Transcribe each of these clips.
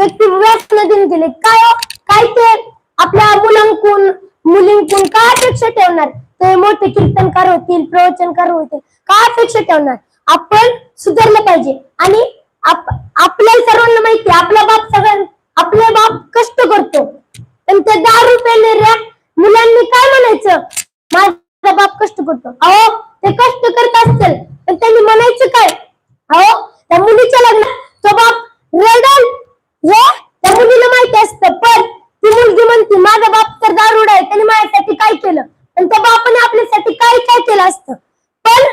व्यक्ती व्यसन दिन काय हो? काय ते? आपल्या मुलांकून मुलींकून काय अपेक्षा ठेवणार? ते मोठे कीर्तनकार होतील प्रवचनकार होतील. काय अपेक्षा ठेवणार? आपण सुधारलं पाहिजे. आणि आपल्या सर्वांना माहिती आपला बाप सगळ्यां आपला बाप कष्ट करतो. पण त्या दारू पेलेल्या मुलांनी काय म्हणायचं? माझा बाप कष्ट करतो. अहो ते कष्ट करत असतील पण त्यांनी म्हणायचं काय? अहो त्या मुलीच्या लग्नात तो बाप रडल हे त्या मुलीला माहिती असतं पण ती मुलगी म्हणते माझा बाप तर दारुड आहे त्याने माझ्यासाठी काय केलं? पण त्या बापाने आपल्यासाठी काय काय केलं असतं? पण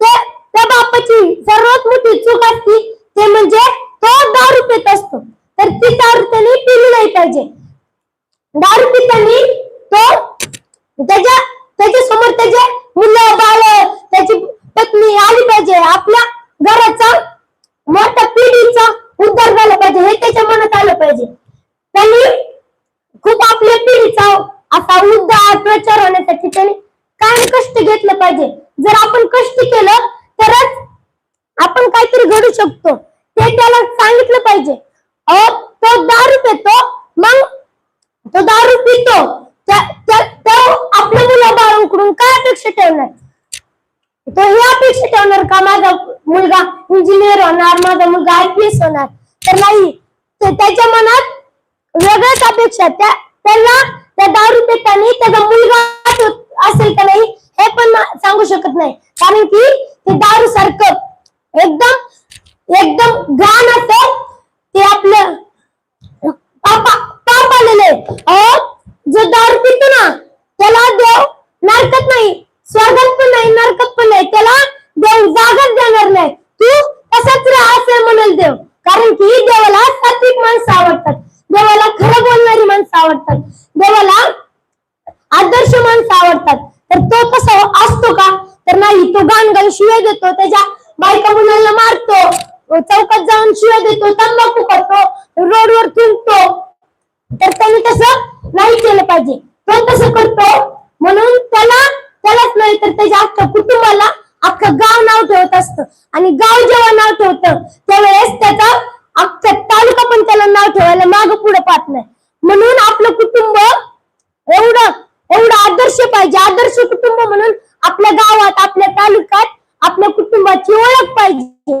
त्या त्या बापाची सर्वात मोठी चूक असती ते म्हणजे तो दारू पित असतो. तर ती दारू त्याने पिली नाही पाहिजे. दारू पितानी तो त्याच्या gánate पाहिजे. आदर्श कुटुंब म्हणून आपल्या गावात आपल्या तालुक्यात आपल्या कुटुंबाची ओळख पाहिजे.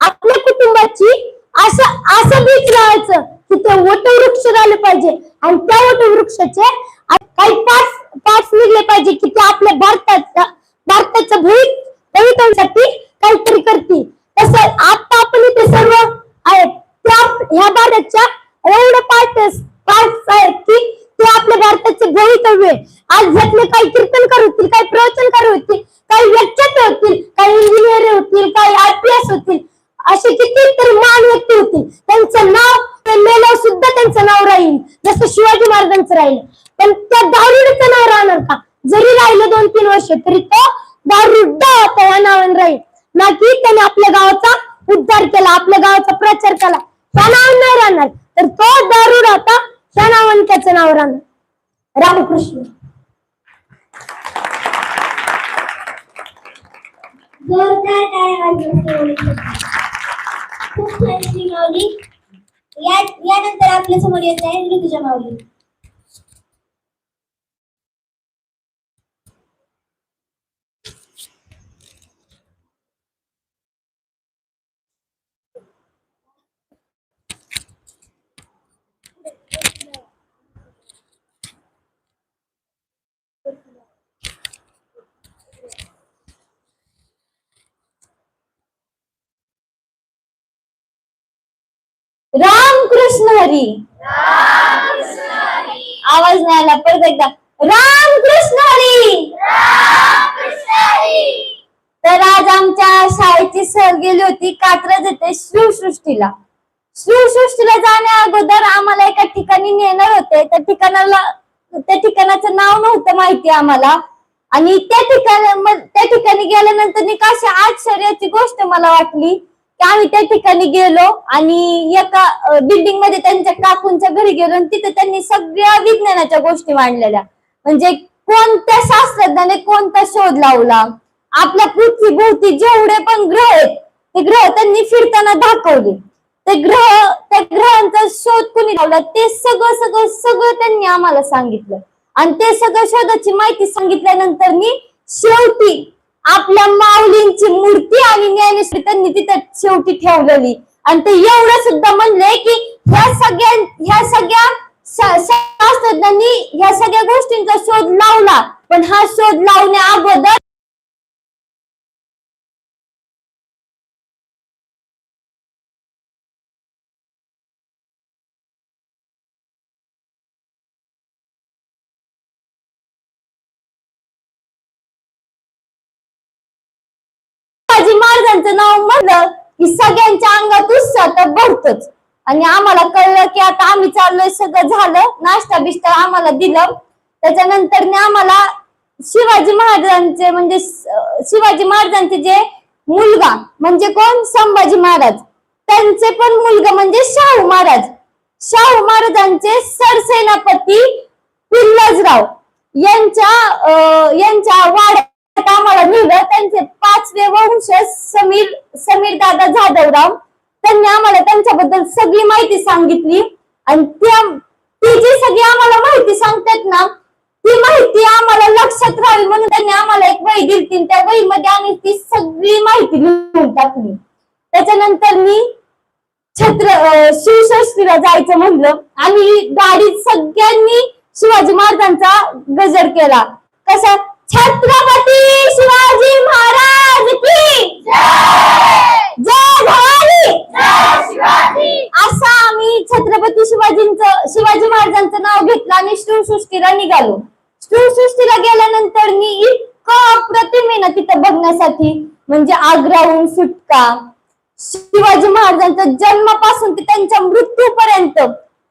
आपल्या कुटुंबाची असं असं बीच लावायचं की ते वटवृक्ष झाले पाहिजे. आणि त्या वटवृक्षाचे काही पाच पाच निघले पाहिजे की ते आपल्या भारताच्या भारताच्या भूत भवितांसाठी काहीतरी करतील. तसं आता आपण इथे सर्व आहेत त्या ह्या भारताच्या एवढं पार्ट पार्ट आहेत की ते आपल्या भारताचे भवितव्य आज यातले काही कीर्तनकार होतील काही प्रवचनकार होतील काही व्याख्याते होतील काही इंजिनियर होतील काही आयपीएस पी एस होतील असे कितीतरी महान व्यक्ती होतील. त्यांचं नाव ते मेल्यावर सुद्धा त्यांचं नाव राहील. जसं शिवाजी महाराजांचं राहील. पण त्या दारुडचं नाव राहणार का? जरी राहिलं दोन तीन वर्ष तरी तो दारुड्डा होता या नावाने राहील. ना की त्याने आपल्या गावाचा उद्धार केला आपल्या गावाचा प्रचार केला. त्या नाव नाही राहणार. तर तो दारुड होता त्या नावाने त्याचं नाव राहणार रामकृष्ण. खूप छान यानंतर आपल्यासमोर येत आहे ऋतुजा माऊली रामकृष्ण हरी आवाज नाही आला परत एकदा. राम कृष्ण हरी तर आज आमच्या शाळेची सर गेली होती कात्रज येथे शिवसृष्टीला. शिवसृष्टीला जाण्या अगोदर आम्हाला एका ठिकाणी नेणार होते. त्या ठिकाणाला त्या ठिकाणाचं नाव नव्हतं माहिती आम्हाला. आणि त्या ठिकाणी त्या ठिकाणी गेल्यानंतर निकाशी आश्चर्याची गोष्ट मला वाटली. की आम्ही त्या ठिकाणी गेलो आणि एका बिल्डिंगमध्ये त्यांच्या काकूंच्या घरी गेलो आणि तिथे त्यांनी सगळ्या विज्ञानाच्या गोष्टी मांडलेल्या. म्हणजे कोणत्या शास्त्रज्ञाने कोणता शोध लावला? आपल्या पृथ्वीभोवती जेवढे पण ग्रह आहेत ते ग्रह त्यांनी फिरताना दाखवले. ते ग्रह त्या ग्रहांचा शोध कुणी लावला? ते सगळं सगळं सगळं त्यांनी आम्हाला सांगितलं. आणि ते सगळं शोधाची माहिती सांगितल्यानंतर मी शेवटी आपल्या माऊलींची मूर्ती आणि ज्ञानेश्वरी त्यांनी तिथं शेवटी ठेवलेली. आणि ते एवढं सुद्धा म्हणलंय की ह्या सगळ्या ह्या सगळ्या शा- शास्त्रज्ञांनी ह्या सगळ्या गोष्टींचा शोध लावला. पण हा शोध लावण्या अगोदर नाव म्हणलं की सगळ्यांच्या अंगात उत्साह तर भरतोच. आणि आम्हाला कळलं की आता आम्ही चाललोय सगळं झालं नाश्ता बिष्टा आम्हाला दिलं. त्याच्यानंतर आम्हाला शिवाजी महाराजांचे म्हणजे शिवाजी महाराजांचे जे मुलगा म्हणजे कोण? संभाजी महाराज. त्यांचे पण मुलगा म्हणजे शाहू महाराज. शाहू महाराजांचे सरसेनापती पिल्लजराव. यांच्या यांच्या वाड्यात आम्हाला नेलं त्यांचे पाचवे वंशज समीर समीर दादा जाधवराव त्यांनी आम्हाला त्यांच्याबद्दल सगळी माहिती सांगितली. आणि त्या ती जी सगळी आम्हाला माहिती सांगतात ना ती माहिती आम्हाला लक्षात राहावी म्हणून त्यांनी आम्हाला एक वही दिली त्या वहीमध्ये आम्ही ती सगळी माहिती लिहून टाकली. त्याच्यानंतर मी छत्र अं, शिवषष्टीला जायचं म्हणलं आणि गाडीत सगळ्यांनी शिवाजी महाराजांचा गजर केला. कसा? छत्रपती शिवाजी महाराज की जय भवानी असं आम्ही छत्रपती शिवाजींचं शिवाजी महाराजांचं नाव घेतलं आणि शिवसृष्टीला निघालो. शिवसृष्टीला गेल्यानंतर मी इतकं प्रतिमेनं तिथं बघण्यासाठी. म्हणजे आग्राहून सुटका. शिवाजी महाराजांचा जन्मापासून ते त्यांच्या मृत्यूपर्यंत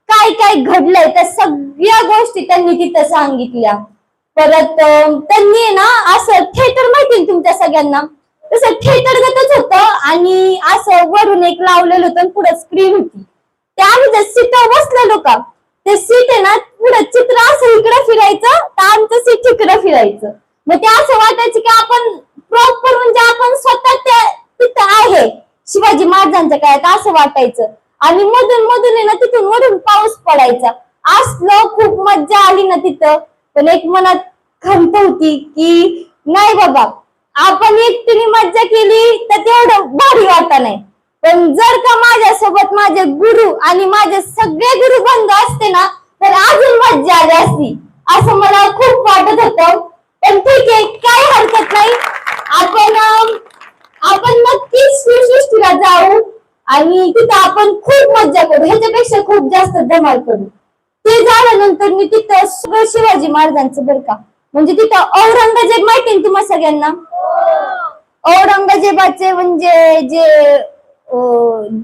काय काय घडलंय त्या सगळ्या गोष्टी त्यांनी तिथं सांगितल्या. परत त्यांनी आहे ना असं थिएटर माहिती ना तुमच्या सगळ्यांना? तसं थिएटर गतच आणि असं वरून एक लावलेलं होतं पुढे स्क्रीन होती. त्या आम्ही सीट बसलेलो का ते सीट आहे ना पुढे चित्र असं इकडे फिरायचं तर आमचं सीट इकडे फिरायचं. मग ते असं वाटायचं की आपण प्रॉपर म्हणजे आपण स्वतः त्या तिथं आहे. शिवाजी महाराजांच्या काळात असं वाटायचं. आणि मधून मधून आहे ना तिथून वरून पाऊस पडायचा. असलं खूप मज्जा आली ना तिथं. पण एक मनात खंत होती की नाही बाबा आपण एकटीने मज्जा केली तर तेवढं भारी वाटत नाही पण जर का माझ्यासोबत माझे गुरु आणि माझे सगळे गुरु बंधू असते ना तर अजून मज्जा आली असती. असं मला खूप वाटत होतं. पण ठीक आहे काय हरकत नाही. आपण आपण नक्कीच शिवसृष्टीला जाऊ आणि तिथं आपण खूप मज्जा करू. ह्याच्यापेक्षा खूप जास्त धमाल करू. ते झाल्यानंतर मी तिथं शिवाजी महाराजांचं बरं का म्हणजे तिथं औरंगजेब माहिती ना तुम्हाला सगळ्यांना? औरंगजेबाचे म्हणजे जे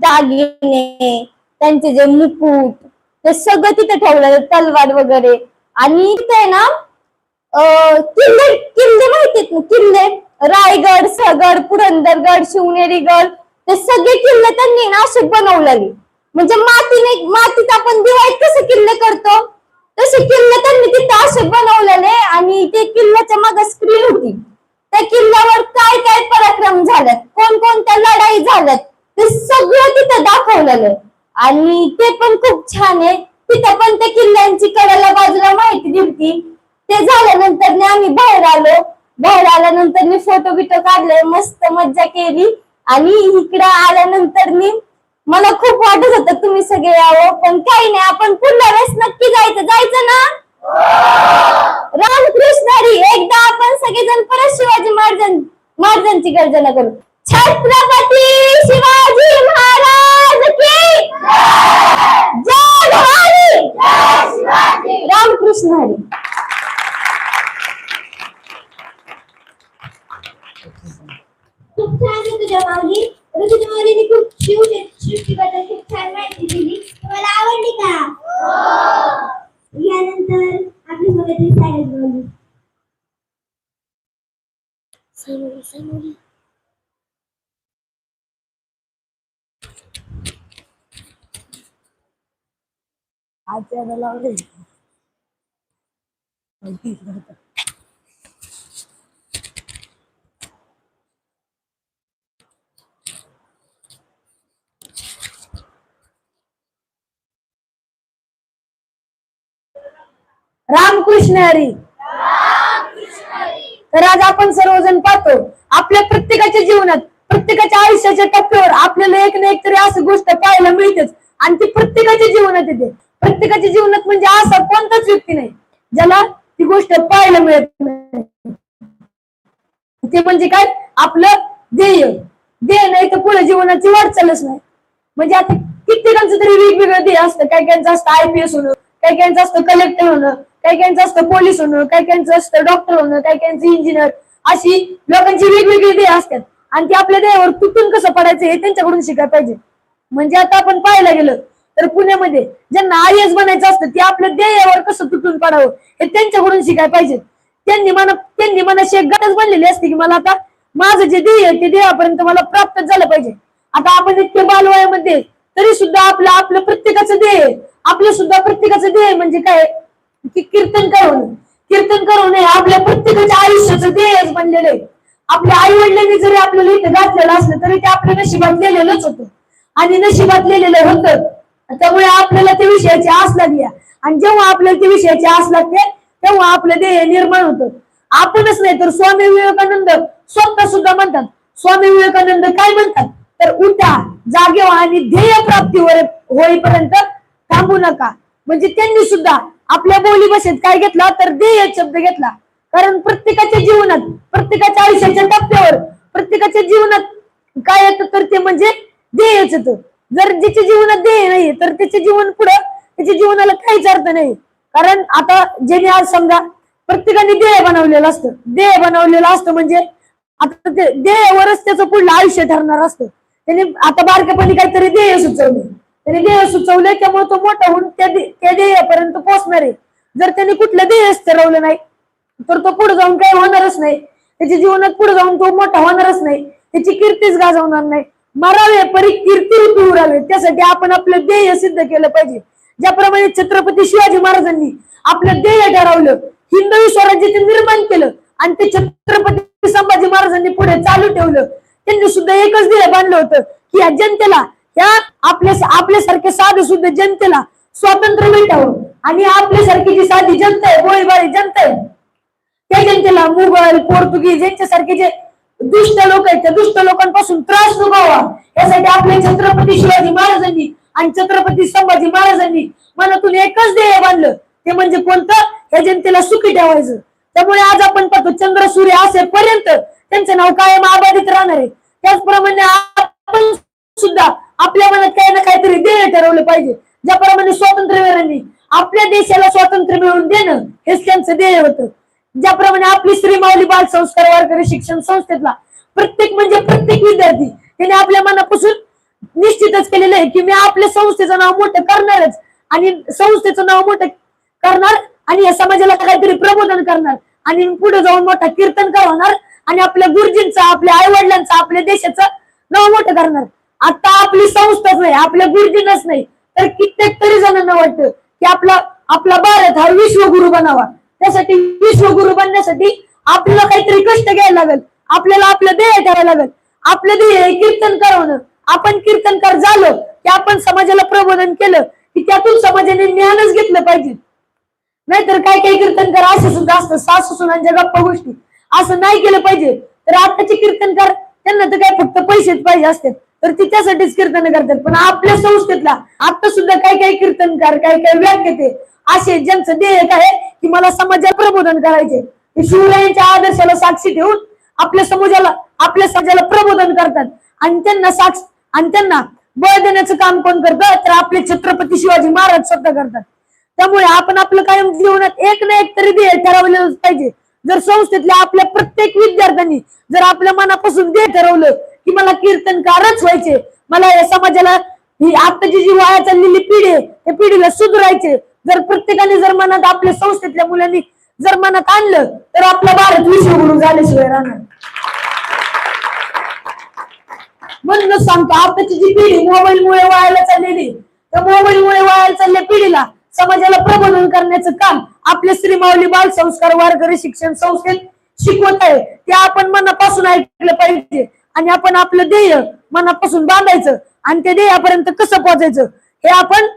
दागिने त्यांचे जे मुकुट ते सगळं तिथं ठेवलं तलवार वगैरे. आणि तिथे ना किल्ले किल्ले माहितीत ना किल्ले? रायगड सगड पुरंदरगड शिवनेरीगड ते सगळे किल्ले त्यांनी ना असे बनवलेले. म्हणजे मातीने मातीत आपण दिवाळीत कसे किल्ले करतो? तसे किल्ला त्यांनी तिथे असे बनवलेले आणि ते किल्ल्याच्या मागे स्क्रीन होती. त्या किल्ल्यावर काय काय पराक्रम झाल्यात कोणकोणत्या लढाई झाल्यात? ते सगळं तिथं दाखवलेलं आणि ते पण खूप छान आहे. तिथं पण त्या किल्ल्यांची कडेला बाजूला माहिती दिली ते झाल्यानंतर आम्ही बाहेर आलो. बाहेर आल्यानंतर मी फोटो बिटो काढले मस्त मज्जा केली. आणि इकडे आल्यानंतर मी मला खूप वाटत होतं तुम्ही सगळे यावं पण काही नाही आपण पुढल्या वेळेस नक्की जायचं. जायचं ना? रामकृष्ण हरी एकदा आपण सगळेजण परत शिवाजी महाराजां महाराजांची गर्जना करू. छत्रपती शिवाजी महाराज की जय भवानी! रामकृष्ण हरी. खूप छान तुझ्या माऊली ऋतुमारीने छान माहिती दिली. तुम्हाला आवडली का? हो. यानंतर आपली मदत सायन्स बोलू आज त्याला लावले रामकृष्ण हरी तर आज आपण सर्वजण पाहतो आपल्या प्रत्येकाच्या जीवनात प्रत्येकाच्या आयुष्याच्या टप्प्यावर आपल्याला एक ना एक तरी असं गोष्ट पाहायला मिळतेच. आणि ती प्रत्येकाच्या जीवनात येते. प्रत्येकाच्या जीवनात म्हणजे असा कोणताच व्यक्ती नाही ज्याला ती गोष्ट पाहायला मिळत नाही. ते म्हणजे काय? आपलं ध्येय. ध्येय नाही तर पुढे जीवनाची वाटचालच नाही. म्हणजे आता कित्येकांचं तरी वेगवेगळं ध्येय असतं. काही काहींचं असतं आयपीएस होणं काही काहींचं असतं कलेक्टर होणं. काही काहींचं असतं पोलीस होणं काही काहींचं असतं डॉक्टर होणं काही काहींचं इंजिनियर अशी लोकांची वेगवेगळी ध्येय असतात. आणि ते आपल्या ध्येयावर तुटून कसं पडायचं हे त्यांच्याकडून शिकायला पाहिजे. म्हणजे आता आपण पाहायला गेलं तर पुण्यामध्ये ज्यांना आय एस बनायचं असतं ते आपल्या ध्येयावर कसं तुटून पडावं हे त्यांच्याकडून शिकायला पाहिजे. त्यांनी मना त्यांनी मनाशी एक गरज बनलेली असते की मला आता माझं जे ध्येय आहे ते ध्येयापर्यंत मला प्राप्त झालं पाहिजे. आता आपण इतके बालवयामध्ये तरी सुद्धा आपलं आपलं प्रत्येकाचं ध्येय आहे. आपलं सुद्धा प्रत्येकाचं ध्येय म्हणजे काय? की कीर्तन करून कीर्तन करून हे आपल्या प्रत्येकाच्या आयुष्याचं ध्येयच बनलेलं आहे. आपल्या आई वडिलांनी जरी आपल्याला इथं घातलेलं असलं तरी ते आपल्या नशिबात लिहिलेलंच होतं. आणि नशिबात लिहिलेलं होतं. त्यामुळे आपल्याला त्या विषयाची आस लागली आणि जेव्हा आपल्याला त्या विषयाची आस लागते तेव्हा आपलं ध्येय निर्माण होतं. आपणच नाही तर स्वामी विवेकानंद स्वतः सुद्धा म्हणतात स्वामी विवेकानंद काय म्हणतात? तर उठा जागे आणि ध्येय प्राप्तीवर होईपर्यंत थांबू नका. म्हणजे त्यांनी सुद्धा आपल्या बोली भाषेत काय घेतला तर ध्येय शब्द घेतला. कारण प्रत्येकाच्या जीवनात प्रत्येकाच्या आयुष्याच्या टप्प्यावर प्रत्येकाच्या जीवनात काय येतं तर ते म्हणजे ध्येयच येतं. जर ज्याच्या जीवनात ध्येय नाही तर त्याचे जीवन पुढं त्याच्या जीवनाला काहीच अर्थ नाही. कारण आता ज्याने आज समजा प्रत्येकाने ध्येय बनवलेलं असतं. ध्येय बनवलेलं असतं म्हणजे आता ते ध्येयावरच त्याचं पुढलं आयुष्य ठरणार असतं. त्याने आता बारकेपणी काहीतरी ध्येय सुचवले. त्याने ध्येय सुचवलंय त्यामुळे तो मोठा होऊन त्या ध्ये- ध्येयापर्यंत पोहोचणार आहे. जर त्याने कुठलं ध्येयच ठरवलं नाही तर तो पुढे जाऊन काही होणारच नाही. त्याच्या जीवनात पुढे जाऊन तो मोठा होणारच नाही. त्याची कीर्तीच गाजवणार नाही. मरावे परी कीर्ती रूपी उरावे त्यासाठी आपण आपलं ध्येय सिद्ध केलं पाहिजे. ज्याप्रमाणे छत्रपती शिवाजी महाराजांनी आपलं ध्येय ठरवलं हिंदवी स्वराज्य निर्माण केलं आणि ते छत्रपती संभाजी महाराजांनी पुढे चालू ठेवलं. त्यांनी सुद्धा एकच ध्येय बांधलं होतं. की या जनतेला त्यात आपल्या आपल्यासारखे साधे सुद्धा जनतेला स्वातंत्र्य भेटावं हो. आणि आपल्यासारखी जी साधी जनता आहे गोळीबारी जनता आहे त्या जनतेला मुघल पोर्तुगीज यांच्यासारखे जे दुष्ट लोक आहेत त्या दुष्ट लोकांपासून त्रास नुभावा यासाठी आपले छत्रपती शिवाजी महाराजांनी आणि छत्रपती संभाजी महाराजांनी मनातून एकच ध्येय बांधलं. ते म्हणजे कोणतं? या जनतेला सुखी ठेवायचं. त्यामुळे आज आपण पाहतो चंद्र सूर्य असेपर्यंत त्यांचं नाव कायम आबादित राहणार आहे. त्याचप्रमाणे आपण सुद्धा आपल्या मनात काही ना काहीतरी ध्येय ठरवलं पाहिजे. ज्याप्रमाणे स्वातंत्र्यवीरांनी आपल्या देशाला स्वातंत्र्य मिळवून देणं हेच त्यांचं ध्येय होतं. ज्याप्रमाणे आपली श्रीमावली बाल संस्कार वारकरी शिक्षण संस्थेतला प्रत्येक म्हणजे प्रत्येक विद्यार्थी त्याने आपल्या मनापासून निश्चितच केलेलं आहे की मी आपल्या संस्थेचं नाव मोठं करणारच आणि संस्थेचं नाव मोठं करणार आणि या समाजाला काहीतरी प्रबोधन करणार आणि पुढे जाऊन मोठा कीर्तन करवणार आणि आपल्या गुरुजींचं आपल्या आई वडिलांचं आपल्या देशाचं नाव मोठं करणार. आता आपली संस्थाच नाही आपल्या गुरुजीनच नाही. तर कित्येक तरी जणांना वाटतं की आपला आपला भारत हा विश्वगुरु बनावा. त्यासाठी विश्वगुरु बनण्यासाठी आपल्याला काहीतरी कष्ट घ्यायला लागेल. आपल्याला आपलं ध्येय ठेवायला लागेल. आपलं ध्येय कीर्तन करवणं. आपण कीर्तनकार झालो की आपण समाजाला प्रबोधन केलं की त्यातून समाजाने ज्ञानच घेतलं पाहिजे. नाहीतर काय काही कीर्तनकार असे सुद्धा असतं सासू सुनांच्या गप्पा गोष्टी. असं नाही केलं पाहिजे. तर आताचे कीर्तनकार त्यांना तर काय फक्त पैसेच पाहिजे असतात. तर तिच्यासाठीच कीर्तन करतात. पण आपल्या संस्थेतला आता सुद्धा काही काही कीर्तनकार काही काही व्याख्याते असे ज्यांचं ध्येय काय आहे की मला समाजाला प्रबोधन करायचे. शिवरायांच्या आदर्शाला साक्षी ठेवून आपल्या समाजाला आपल्या समाजाला प्रबोधन करतात. आणि त्यांना साक्ष आणि त्यांना बळ देण्याचं काम कोण करतं? तर आपले छत्रपती शिवाजी महाराज स्वतः करतात. त्यामुळे आपण आपलं कायम जीवनात एक ना एक तरी ध्येय ठरवलं पाहिजे. जर संस्थेतल्या आपल्या प्रत्येक विद्यार्थ्यांनी जर आपल्या मनापासून ध्येय ठरवलं की मला कीर्तनकारच व्हायचे. मला या समाजाला ही आताची जी वाया चाललेली पिढी आहे त्या पिढीला सुधरायचे. जर प्रत्येकाने जर मनात आपल्या संस्थेतल्या मुलांनी जर मनात आणलं तर आपला भारत विश्वगुरु झाल्याशिवाय राहणार म्हणूनच सांगतो आताची जी पिढी मोबाईलमुळे वायाला चाललेली त्या मोबाईलमुळे वायाला चालल्या पिढीला समाजाला प्रबोधन करण्याचं काम आपले श्रीमावली बाल संस्कार वारकरी शिक्षण संस्थेत शिकवत आहे. ते आपण मनापासून ऐकलं पाहिजे. आणि आपण आपलं ध्येय मनापासून बांधायचं आणि त्या ध्येयापर्यंत कसं पोहोचायचं हे आपण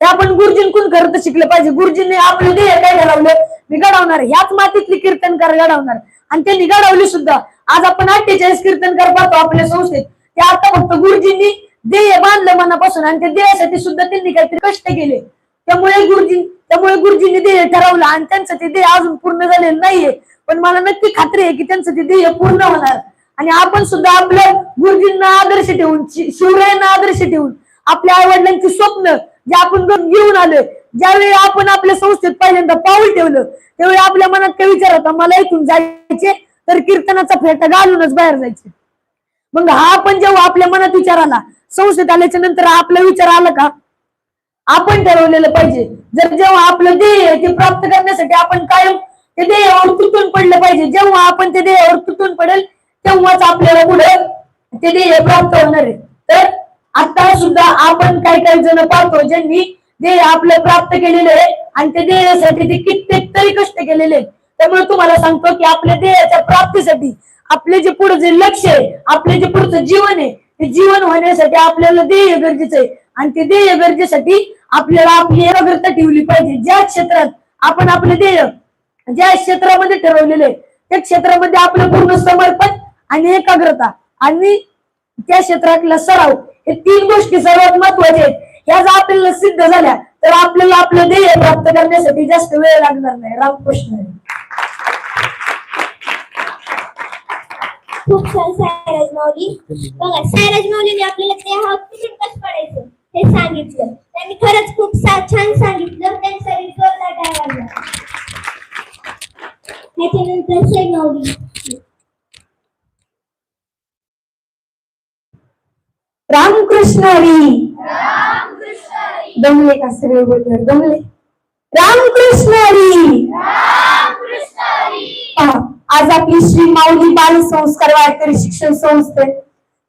हे आपण गुरुजींकडून खरं तर शिकलं पाहिजे? गुरुजींनी आपलं ध्येय काय घडवलं? मी घडवणार ह्याच मातीतली कीर्तनकार घडवणार. आणि त्यांनी घडवली सुद्धा. आज आपण अठ्ठेचाळीस कीर्तनकार पाहतो आपल्या संस्थेत. ते आता फक्त गुरुजींनी ध्येय बांधलं मनापासून आणि त्या ध्येयासाठी सुद्धा त्यांनी काहीतरी कष्ट केले. त्यामुळे गुरुजी त्यामुळे गुरुजींनी ध्येय ठरवलं आणि त्यांचं ते ध्येय अजून पूर्ण झालेलं नाहीये. पण मला नक्की खात्री आहे की त्यांचं ते ध्येय पूर्ण होणार. आणि आपण सुद्धा आपलं गुरुजींना आदर्श ठेवून शिवरायांना आदर्श ठेवून आपल्या आई वडिलांची स्वप्न जे आपण घेऊन घेऊन आलोय ज्यावेळी आपण आपल्या संस्थेत पहिल्यांदा पाऊल ठेवलं त्यावेळी आपल्या मनात काय विचार होता मला इथून जायचे तर कीर्तनाचा फेटा घालूनच बाहेर जायचे मग हा आपण जेव्हा आपल्या मनात विचार आला संस्थेत आल्याच्यानंतर आपला विचार आला का? आपण ठरवलेलं पाहिजे. जर जेव्हा आपलं ध्येय ते प्राप्त करण्यासाठी आपण कायम ते ध्येयावर तुटून पडलं पाहिजे. जेव्हा आपण ते ध्येयावर तुटून पडेल तेव्हाच आपल्याला पुढे ते ध्येय प्राप्त होणार आहे. तर आता सुद्धा आपण काही काही जण पाहतो ज्यांनी ध्येय आपलं प्राप्त केलेलं आहे आणि ते ध्येयासाठी ते कित्येक तरी कष्ट केलेले आहेत. त्यामुळे तुम्हाला सांगतो की आपल्या ध्येयाच्या प्राप्तीसाठी आपले जे पुढे जे लक्ष आहे आपले जे पुढचं जीवन आहे ते जीवन होण्यासाठी आपल्याला ध्येय गरजेचं आहे. आणि ते ध्येय गरजेसाठी आपल्याला आपली एकाग्रता ठेवली पाहिजे. ज्या क्षेत्रात आपण आपले ध्येय ज्या क्षेत्रामध्ये ठरवलेले आहे, त्या क्षेत्रामध्ये आपलं पूर्ण समर्पण आणि एकाग्रता आणि त्या क्षेत्रातला सराव हे तीन गोष्टी सर्वात महत्त्वाच्या आहेत. ह्या जर आपल्याला सिद्ध झाल्या तर आपल्याला आपलं ध्येय प्राप्त करण्यासाठी जास्त वेळ लागणार नाही. रामकृष्ण खूप छान सायराज माऊली. बघा सायराज माऊलीने आपल्याला देहावर कसं पडायचं हे सांगितलं. त्यांनी खरंच खूप छान सांगितलं. त्यांचा रिकॉर्ड लागायला लागला. त्याच्यानंतर सई माऊली रामकृष्ण हरी. दमले का सगळे बोलणार? दमले. रामकृष्ण हरी. आज आपली श्री माऊली बाल संस्कार वारकरी शिक्षण संस्थे.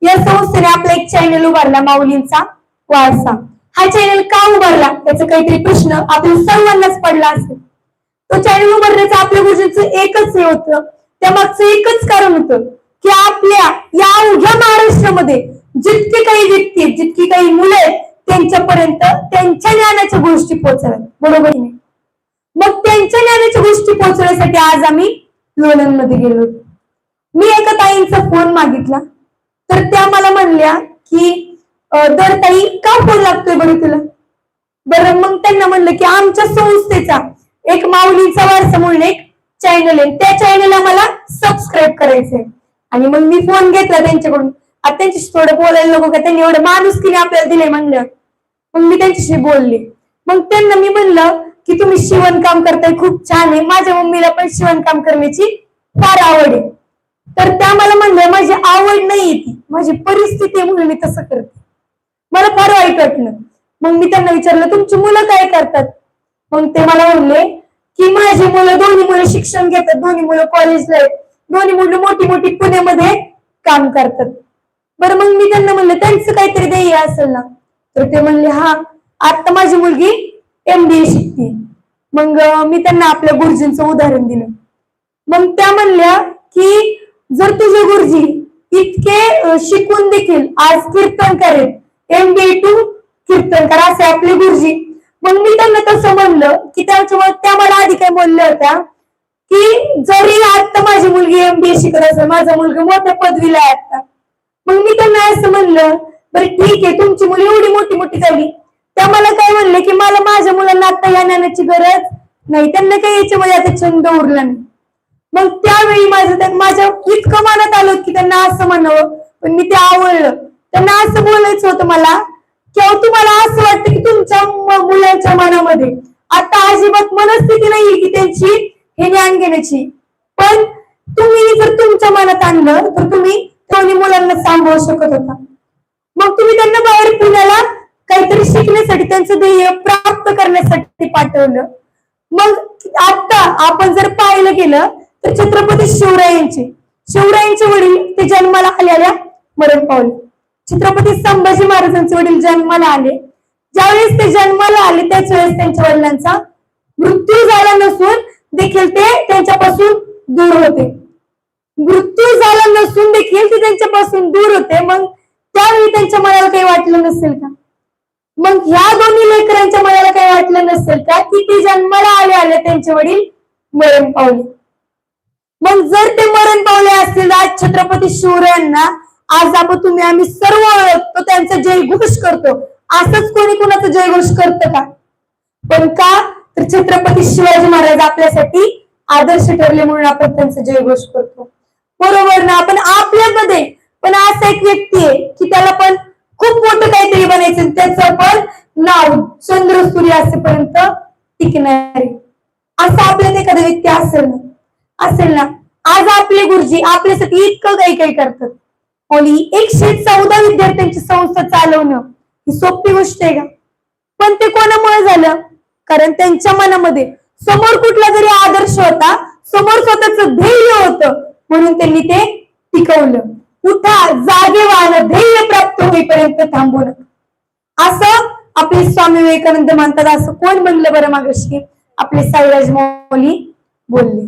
या संस्थेने आपला एक चॅनल उभारला माऊलींचा वारसा. हा चॅनल का उभारला? त्याचा काहीतरी प्रश्न आपल्या सर्वांनाच पडला असेल. तो चॅनल उभारण्याचं आपल्या गुरुजींचं एकच हे होतं. त्यामागचं एकच कारण होतं की आपल्या या अवघ्या महाराष्ट्रामध्ये जितकी काही व्यक्ती आहेत जितकी काही मुलं आहेत त्यांच्यापर्यंत त्यांच्या ज्ञानाच्या गोष्टी पोहोचव्यात बरोबर मग त्यांच्या ज्ञानाच्या गोष्टी पोहोचवण्यासाठी आज आम्ही लोणंदमध्ये गेलो होतो. मी एका ताईंचा फोन मागितला. तर त्या मला म्हणल्या की दर ताई का फोन लागतोय बरं तुला? बरं मग त्यांना म्हणलं की आमच्या संस्थेचा एक माऊलीचा वारसा म्हणून एक चॅनल आहे. त्या चॅनलला मला सबस्क्राईब करायचंय. आणि मग मी फोन घेतला त्यांच्याकडून. आता त्यांच्याशी थोडं बोलायला नको का? त्यांनी एवढं माणुसकीने आपल्याला दिले म्हणलं. मग मी त्यांच्याशी बोलले. मग त्यांना मी म्हणलं की तुम्ही शिवणकाम करताय खूप छान आहे. माझ्या मम्मीला पण शिवणकाम करण्याची फार आवड आहे. तर त्या मला म्हणलं माझी आवड नाहीये ती. माझी परिस्थिती आहे म्हणून मी तसं करते. मला फार वाईट वाटलं. मग मी त्यांना विचारलं तुमची मुलं काय करतात? मग ते मला म्हणले की माझी मुलं दोन्ही मुलं शिक्षण घेतात. दोन्ही मुलं कॉलेजला आहेत. दोन्ही मुलं मोठी मोठी पुण्यामध्ये काम करतात. बरं मग मी त्यांना म्हणलं त्यांचं काहीतरी ध्येय असेल ना. तर ते म्हणले हा आता माझी मुलगी एमबीए शिकते. मग मी त्यांना आपल्या गुरुजींचं उदाहरण दिलं. मग त्या म्हणल्या की जर तुझे गुरुजी इतके शिकून देखील आज कीर्तन करेल एमबीए टू कीर्तनकार असे आपले गुरुजी. मग मी त्यांना तसं म्हणलं की त्याच्यामुळे त्या मला आधी काय बोलल्या होत्या की जरी आता माझी मुलगी एमबीए शिकत असेल माझा मुलगा मोठ्या पदवीला आहे आता मग मी त्यांना असं म्हणलं बरं ठीक आहे तुमची मुलं एवढी मोठी मोठी झाली. त्या मला काय म्हणले की मला माझ्या मुलांना आता या ज्ञानाची गरज नाही त्यांना काही याच्यामध्ये आता छंद उरला नाही. मग त्यावेळी माझं माझ्या इतकं मनात आलं की त्यांना असं म्हणावं पण मी ते आवडलं. त्यांना असं बोलायचं होतं मला की तुम्हाला असं वाटतं की तुमच्या मुलांच्या मनामध्ये आता अजिबात मनस्थिती नाहीये की त्यांची हे ज्ञान घेण्याची. पण तुम्ही जर तुमच्या मनात आणलं तर तुम्ही कोणी मुलांना सांभाळू शकत होता. मग तुम्ही त्यांना बाहेर पुण्याला काहीतरी शिकण्यासाठी त्यांचं ध्येय प्राप्त करण्यासाठी पाठवलं. मग आता आपण जर पाहिलं गेलं तर छत्रपती शिवरायांचे शिवरायांचे वडील ते जन्माला आलेल्या मरण पावले. छत्रपती संभाजी महाराजांचे वडील जन्माला आले. ज्यावेळेस ते जन्माला आले त्याच वेळेस त्यांच्या वडिलांचा मृत्यू झाला नसून देखील ते त्यांच्यापासून दूर होते. मृत्यू झाला नसून देखील ते त्यांच्यापासून दूर होते. मग त्यावेळी त्यांच्या मनाला काही वाटलं नसेल का? मग ह्या दोन्ही लेकरांच्या मनाला काही वाटलं नसेल का? की ते जन्माला आले आले त्यांचे वडील मरण पावले. मग जर ते मरण पावले असतील आज छत्रपती शिवरायांना आज आपण तुम्ही आम्ही सर्व ओळखतो त्यांचा जयघोष करतो. असंच कोणी कुणाचा जयघोष करतं का? पण का? तर छत्रपती शिवाजी महाराज आपल्यासाठी आदर्श ठरले म्हणून आपण त्यांचा जयघोष करतो. बरोबर ना? आपण आपल्यामध्ये पण असा एक व्यक्ती आहे की त्याला पण खूप मोठं काहीतरी बनायचं त्याचं पण नाव चंद्र सूर्य असेपर्यंत टिकणार. आहे असं आपल्यात एखादा व्यक्ती असेल ना? असेल ना? आज आपले गुरुजी आपल्यासाठी इतकं काही काही करतात. ओली एकशे चौदा विद्यार्थ्यांची संस्था चालवणं ही सोपी गोष्ट आहे का? पण ते कोणामुळे झालं? कारण त्यांच्या मनामध्ये समोर कुठला जरी आदर्श होता समोर स्वतःच ध्येय होतं म्हणून त्यांनी ते टिकवलं. उठा जागे वाहन ध्येय प्राप्त होईपर्यंत थांबू नका. असं आपले स्वामी विवेकानंद म्हणतात असं कोण म्हणलं बरं मागशी? आपले साईराज मौली बोलले.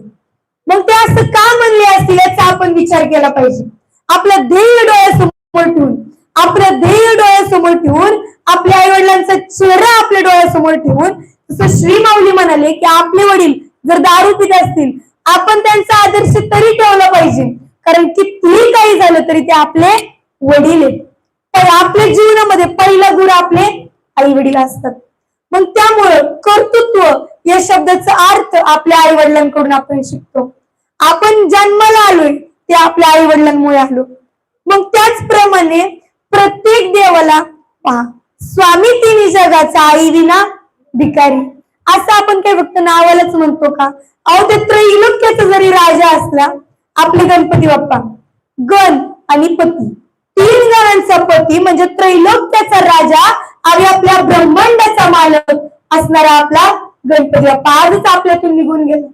मग ते असं का म्हणले असतील याचा आपण विचार केला पाहिजे. आपलं ध्येय डोळ्यासमोर ठेवून आपलं ध्येय डोळ्यासमोर ठेवून आपल्या आई वडिलांचा चेहरा आपल्या डोळ्यासमोर ठेवून जसं श्री माऊली म्हणाले की आपले वडील जर दारू पित असतील आपण त्यांचा आदर्श तरी ठेवला पाहिजे. कारण कितीही काही झालं तरी ते आपले वडील आहेत. तर आपल्या जीवनामध्ये पहिला गुरु आपले आई वडील असतात. मग त्यामुळं कर्तृत्व या शब्दाचा अर्थ आपल्या आई वडिलांकडून आपण शिकतो. आपण जन्माला आलोय ते आपल्या आई वडिलांमुळे आलो. मग त्याचप्रमाणे प्रत्येक देवाला पहा. स्वामी तिन्ही जगाचा आई विना भिकारी. असं आपण काय फक्त नावालाच म्हणतो का? अहो ते त्रैलोक्याचा जरी राजा असला आपले गणपती बाप्पा गण आणि पती तीन गणांचा पती म्हणजे त्रैलोक्याचा राजा आणि आपल्या ब्रह्मांडाचा मालक असणारा आपला गणपती बाप्पा. आजच आपल्यातून निघून गेला.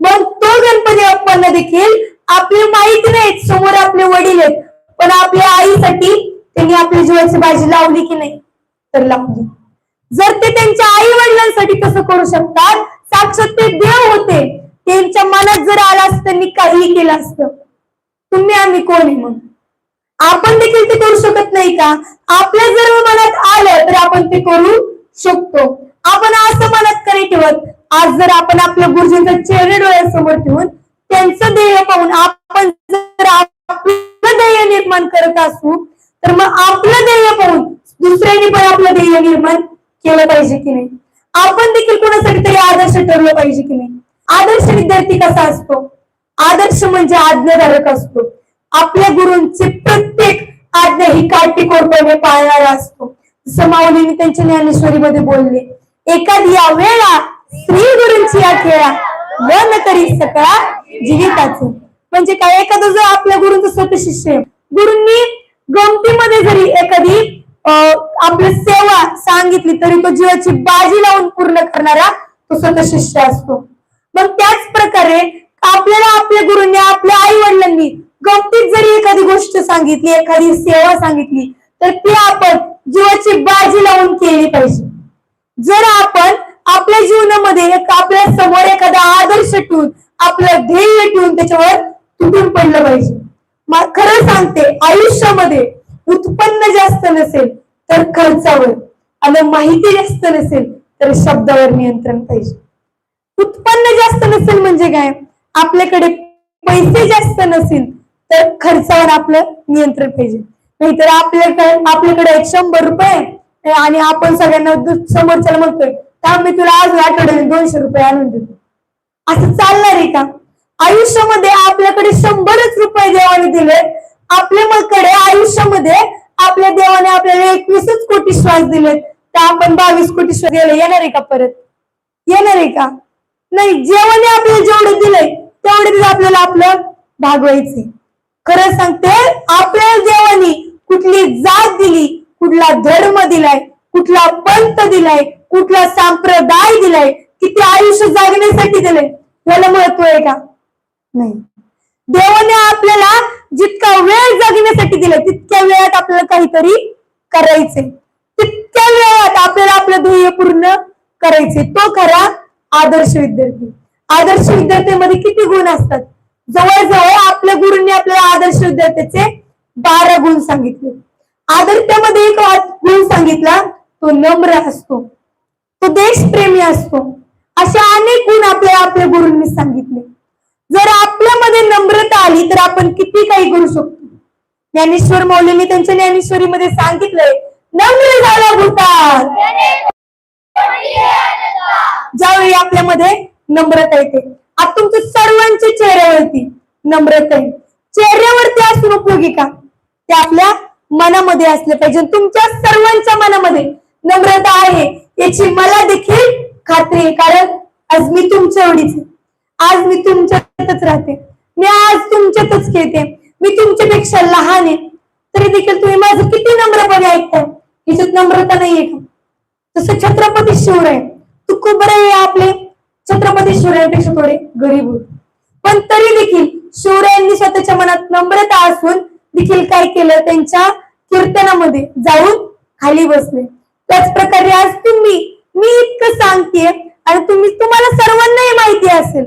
मग तो गणपती बाप्पांना देखील आपली माहिती नाही समोर आपले वडील आहेत. पण आपल्या आईसाठी त्यांनी आपली जीवाची बाजी लावली की नाही? तर लावली. जर ते त्यांच्या आई वडिलांसाठी कसं करू शकतात साक्षात ते देव होते. त्यांच्या मनात जर आला असतं त्यांनी काही केलं असतं. तुम्ही आम्ही कोण आहे मग? आपण देखील ते करू शकत नाही का? आपल्या जर मनात आलं तर आपण ते करू शकतो. आपण असं मनात का नाही ठेवत? आज जर आपण आपल्या गुरुजींचा चेहरे डोळ्यासमोर ठेवून त्यांचं ध्येय पाहून आपण जर आपलं ध्येय निर्माण करत असू तर मग आपलं ध्येय पाहून दुसऱ्यांनी पण आपलं ध्येय निर्माण केलं पाहिजे की नाही? आपण देखील कोणासाठी तरी आदर्श ठरलं पाहिजे की नाही? आदर्श विद्यार्थी कसा असतो? आदर्श म्हणजे आज्ञाधारक असतो. आपल्या गुरूंचे प्रत्येक आज्ञा ही काटेकोरपणे पाळणारा असतो. जसं माऊलीने त्यांच्या ज्ञानेश्वरीमध्ये बोलले एखादी या वेळा स्त्री गुरूंची या खेळा वन करी सकळा जीविताच. म्हणजे काय? एखादा जर आपल्या गुरूंचं स्वतः शिष्य गुरुंनी गमतीमध्ये जरी एखादी आपली सेवा सांगितली तरी तो जीवाची बाजी लावून पूर्ण करणारा तो स्वतः शिष्य असतो. मग त्याच प्रकारे आपल्याला आपल्या गुरुंनी आपल्या आई वडिलांनी गमतीत जरी एखादी गोष्ट सांगितली एखादी सेवा सांगितली तर ती आपण जीवाची बाजी लावून केली पाहिजे. जर आपण आपल्या जीवनामध्ये आपल्यासमोर एखादा आदर्श ठेवून आपलं ध्येय ठेवून त्याच्यावर तुटून पडलं पाहिजे. खरं सांगते आयुष्यामध्ये उत्पन्न जास्त नसेल तर खर्चावर आणि माहिती जास्त नसेल तर शब्दावर नियंत्रण पाहिजे. उत्पन्न जास्त नसेल म्हणजे काय? आपल्याकडे पैसे जास्त नसेल तर खर्चावर आपलं नियंत्रण पाहिजे. नाहीतर आपल्याकडे आपल्याकडे एक शंभर रुपये आणि आपण सगळ्यांना समोरच्याला म्हणतोय थांब मी तुला आज आठवड्याने दोनशे रुपये आणून देतो. असं चालणार आहे का? आयुष्यामध्ये आपल्याकडे शंभरच रुपये देवाने दिले आपल्याकडे आयुष्यामध्ये आपल्या देवाने आपल्याला एकवीसच कोटी श्वास दिलेत. तर आपण बावीस कोटी श्वास द्यायला येणार आहे का परत? येणार आहे का? नाही जेवणे आपल्याला जेवढे दिलंय तेवढे आपल्याला आपलं भागवायचे खरं सांगते आपल्या देवानी कुठली जात दिली कुठला धर्म दिलाय कुठला पंथ दिलाय कुठला संप्रदाय दिलाय किती आयुष्य जागण्यासाठी दिलंय याला महत्त्व आहे का? नाही. देवाने आपल्याला जितका वेळ जगण्यासाठी दिलाय तितक्या वेळात आपल्याला काहीतरी करायचंय. तितक्या वेळात आपल्याला आपलं ध्येय पूर्ण करायचे तो खरा आदर्श विद्यार्थी. आदर्श विद्यार्थ्यांमध्ये किती गुण असतात? जवळजवळ आपल्या गुरुंनी आपल्याला आदर्श विद्यार्थ्याचे बारा गुण सांगितले. आदर्शामध्ये एक गुण सांगितला तो नम्र असतो. तो देशप्रेमी असतो. असे अनेक गुण आपल्याला आपल्या गुरुंनी सांगितले. जर आपल्यामध्ये नम्रता आली तर आपण किती काही करू शकतो? ज्ञानेश्वर मौलींनी त्यांच्या ज्ञानेश्वरीमध्ये सांगितलंय नम्र झाला भूतात ज्यावेळी आपल्यामध्ये नम्रता येते. आता तुमच्या सर्वांच्या चेहऱ्यावरती नम्रता आहे. चेहऱ्यावरती असून उपयोगी का? ते आपल्या मनामध्ये असले पाहिजे. तुमच्या सर्वांच्या मनामध्ये नम्रता आहे याची मला देखील खात्री आहे. कारण आज मी तुमच्या एवढीच आहे. आज मी तुमच्यातच राहते. मी आज तुमच्यातच खेळते. मी तुमच्यापेक्षा लहान आहे. तरी देखील तुम्ही माझं किती नम्रपणे ऐकताय? हिच्यात नम्रता नाहीये का? तसं छत्रपती शिवराय. तू खूप बरे आपले. छत्रपती शिवरायांपेक्षा थोडे गरीब होते. पण तरी देखील शिवरायांनी स्वतःच्या मनात नम्रता असून देखील काय केलं? त्यांच्या कीर्तनामध्ये जाऊन खाली बसले. त्याच प्रकारे आज तुम्ही मी इतकं सांगतेय आणि तुम्ही तुम्हाला सर्वांनाही माहिती असेल.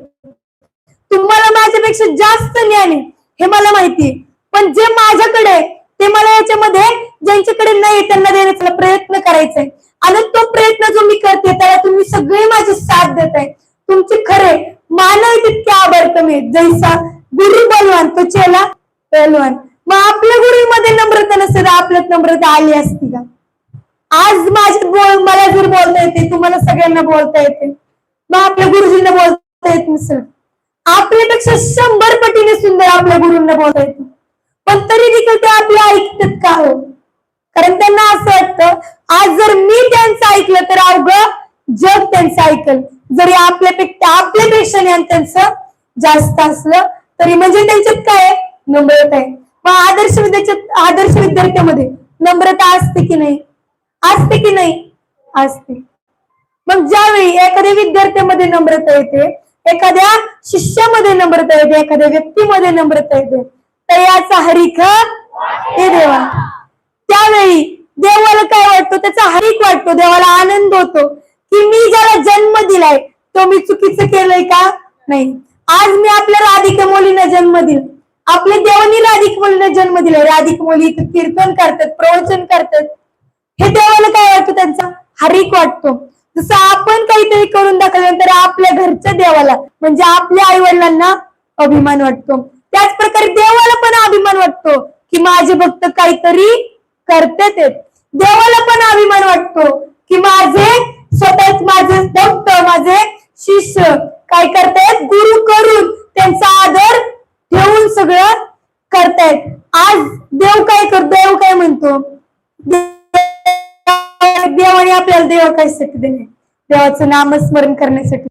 तुम्हाला माझ्यापेक्षा जास्त ज्ञान आहे हे मला माहितीये पण जे माझ्याकडे आहे ते मला याच्यामध्ये ज्यांच्याकडे नाही त्यांना देण्याचा प्रयत्न करायचा आहे. आणि तो प्रयत्न जो मी करते त्याला तुम्ही सगळे माझे साथ देत आहे. तुमचे खरे मानव तितके आभार कमी जैसा गुरु बलवान तो चेला बलवान. मग आपल्या गुरुमध्ये नम्रता नसेल आपल्यात नम्रता आली असती का? आज माझे बोल मला जर बोलता येते तुम्हाला सगळ्यांना बोलता येते. मग आपल्या गुरुजींना बोलता येत नसेल. आपल्यापेक्षा शंभर पटीने सुंदर आपल्या गुरूंना बोलता येतं पण तरी देखील ते आपले ऐकतात का हो? कारण त्यांना असं वाटतं आज जर मी त्यांचं ऐकलं तर अवघं जग त्यांचं ऐकल. जरी आपल्यापेक्षा आपल्यापेक्षा ज्ञान त्यांचं जास्त असलं तरी म्हणजे त्यांच्यात काय नम्रता आहे. मग आदर्श विद्याच्या आदर्श विद्यार्थ्यामध्ये नम्रता असते की नाही? असते की नाही? असते. मग ज्यावेळी एखाद्या विद्यार्थ्यामध्ये नम्रता येते एखाद्या शिष्यामध्ये नम्रता येते एखाद्या व्यक्तीमध्ये नम्रता येते. तर याचा हरिख हे देवा. त्यावेळी देवाला काय वाटतो? त्याचा हरिक वाटतो देवाला आनंद होतो की मी ज्याला जन्म दिलाय तो मी चुकीचं केलंय का? नाही. आज मी आपल्या राधिका मुलींना जन्म दिला. आपल्या देवानी राधिक मुलींना जन्म दिलाय राधिक मुली कीर्तन करतात प्रवचन करतात. हे देवाला काय वाटतं? त्यांचा हरिक वाटतो. जसं आपण काहीतरी करून दाखवल्यानंतर आपल्या घरच्या देवाला म्हणजे आपल्या आई वडिलांना अभिमान वाटतो. त्याच प्रकारे देवाला पण अभिमान वाटतो की माझे भक्त काहीतरी करते ते. देवाला पण अभिमान वाटतो की माझे स्वतःच माझे भक्त माझे शिष्य काय करतायत? गुरु करून त्यांचा आदर ठेवून सगळं करतायत. आज देव काय कर देव काय म्हणतो? देवाने आपल्याला देवा कशासाठी दिले देवाचं नामस्मरण करण्यासाठी